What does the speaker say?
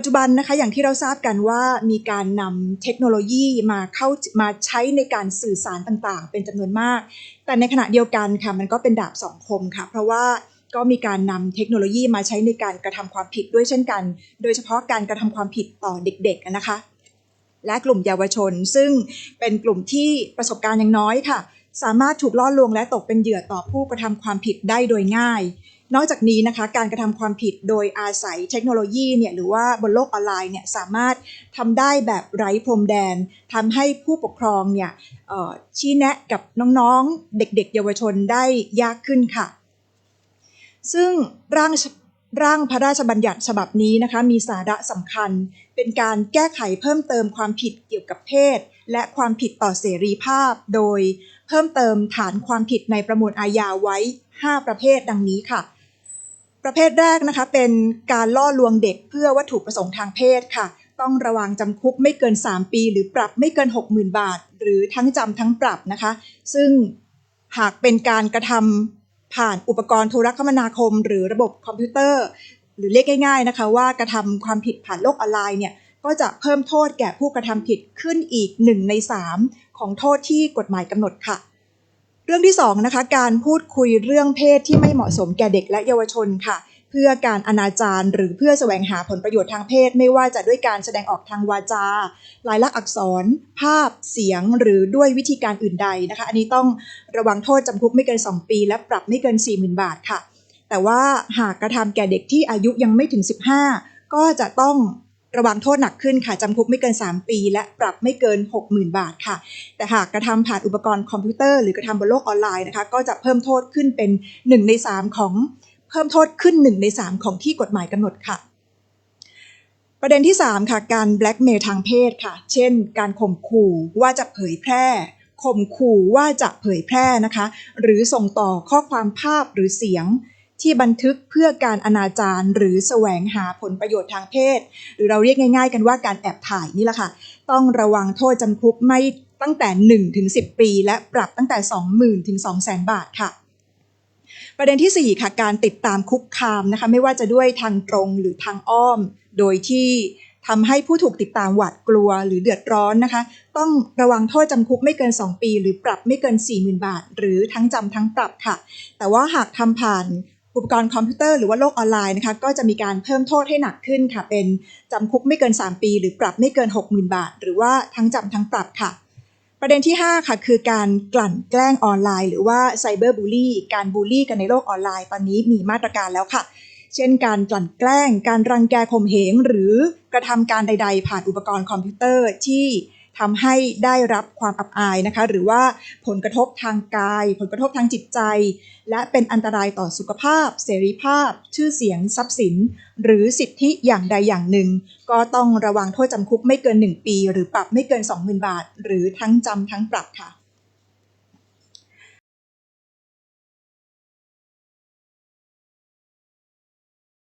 ปัจจุบันนะคะอย่างที่เราทราบกันว่ามีการนำเทคโนโลยีมาเข้ามาใช้ในการสื่อสารต่างๆ เป็นจำนวนมาก แต่ในขณะเดียวกันค่ะมันก็เป็นดาบสองคมค่ะ เพราะว่าก็มีการนำเทคโนโลยีมาใช้ในการกระทำความผิดด้วยเช่นกัน โดยเฉพาะการกระทำความผิดต่อเด็กๆนะคะ และกลุ่มเยาวชน ซึ่งเป็นกลุ่มที่ประสบการณ์ยังน้อยค่ะ สามารถถูกล่อลวงและตกเป็นเหยื่อต่อผู้กระทำความผิดได้โดยง่าย นอกจากนี้นะคะการกระทำความผิดโดยอาศัยเทคโนโลยีเนี่ยหรือว่าบนโลกออนไลน์เนี่ยสามารถทำได้แบบไร้พรมแดนทำให้ผู้ปกครองเนี่ยชี้แนะกับน้องๆเด็กๆ เยาวชนได้ยากขึ้นค่ะ ซึ่งร่างร่างพระราชบัญญัติฉบับนี้นะคะมีสาระสำคัญ เป็นการแก้ไขเพิ่มเติมความผิดเกี่ยวกับเพศ และความผิดต่อเสรีภาพ โดยเพิ่มเติมฐานความผิดในประมวลอาญาไว้ 5 ประเภทดังนี้ค่ะ ประเภทแรกนะคะเป็นการล่อลวงเด็กเพื่อวัตถุประสงค์ทางเพศค่ะ ต้องระวังจำคุกไม่เกิน 3 ปี หรือปรับไม่เกิน 60,000 บาท หรือทั้งจำทั้งปรับนะคะ ซึ่งหากเป็นการกระทำผ่านอุปกรณ์โทรคมนาคม หรือระบบคอมพิวเตอร์ หรือเรียกง่ายๆนะคะ ว่ากระทำความผิดผ่านโลกออนไลน์เนี่ยก็จะเพิ่มโทษแก่ผู้กระทำผิดขึ้นอีก 1 ใน 3 ของโทษที่กฎหมายกำหนดค่ะ รื่องที่2นะคะการพูดคุยเรื่องเพศที่ไม่เหมาะสมแก่เด็กและเยาวชนค่ะ เพื่อการอนาจารหรือเพื่อแสวงหาผลประโยชน์ทางเพศ ไม่ว่าจะด้วยการแสดงออกทางวาจา ลายลักษณ์อักษร ภาพเสียงหรือด้วยวิธีการอื่นใดนะคะ อันนี้ต้องระวังโทษจำคุกไม่เกิน 2 ปี และปรับไม่เกิน 40,000 บาทค่ะ แต่ว่าหากกระทำแก่เด็กที่อายุยังไม่ถึง 15 ก็จะต้อง ระวังโทษหนักขึ้นค่ะจำคุกไม่เกิน 3 ปี และปรับไม่เกิน 60,000 บาทค่ะ แต่หากกระทำผ่านอุปกรณ์คอมพิวเตอร์หรือกระทำบนโลกออนไลน์นะคะ ก็จะเพิ่มโทษขึ้นเป็น 1 ใน 3 ของเพิ่มโทษขึ้น 1 ใน 3 ของที่กฎหมายกำหนดค่ะ ประเด็นที่ 3 ค่ะ การแบล็กเมย์ทางเพศค่ะ เช่น การข่มขู่ว่าจะเผยแพร่ข่มขู่ว่าจะเผยแพร่นะคะ หรือส่งต่อข้อความภาพหรือเสียง ที่บันทึกเพื่อการอนาจารหรือแสวงหาผลประโยชน์ทางเพศ หรือเราเรียกง่าย ๆ กันว่าการแอบถ่ายนี่แหละค่ะ ต้องระวังโทษจำคุกไม่ตั้งแต่ 1 ถึง 10 ปี และปรับตั้งแต่ 20,000 ถึง 200,000 บาทค่ะ ประเด็นที่ 4 ค่ะการติดตามคุกคามนะคะไม่ว่าจะด้วยทางตรงหรือทางอ้อม โดยที่ทำให้ผู้ถูกติดตามหวาดกลัวหรือเดือดร้อนนะคะ ต้องระวังโทษจำคุกไม่เกิน 2 ปี หรือปรับไม่เกิน 40,000 บาท หรือทั้งจำทั้งปรับค่ะ แต่ว่าหากทำผ่าน อุปกรณ์คอมพิวเตอร์หรือว่าโลกออนไลน์นะคะก็จะมีการเพิ่มโทษให้หนักขึ้นค่ะ เป็นจำคุกไม่เกิน 3 ปี หรือปรับไม่เกิน 60,000 บาท หรือว่าทั้งจำทั้งปรับค่ะ ประเด็นที่ 5 ค่ะ คือการกลั่นแกล้งออนไลน์ หรือว่าไซเบอร์บูลลี่การบูลลี่กันในโลกออนไลน์ ตอนนี้มีมาตรการแล้วค่ะ เช่น การกลั่นแกล้ง การรังแกข่มเหงหรือกระทำการใด ๆ ผ่านอุปกรณ์คอมพิวเตอร์ที่ ทำให้ได้รับความอับอายนะคะหรือว่าผลกระทบทางกาย ผลกระทบทางจิตใจ และเป็นอันตรายต่อสุขภาพ เสรีภาพ ชื่อเสียง ทรัพย์สิน หรือสิทธิอย่างใดอย่างหนึ่ง ก็ต้องระวังโทษจำคุกไม่เกิน 1 ปี หรือปรับไม่เกิน 20,000 บาท หรือทั้งจำทั้งปรับค่ะ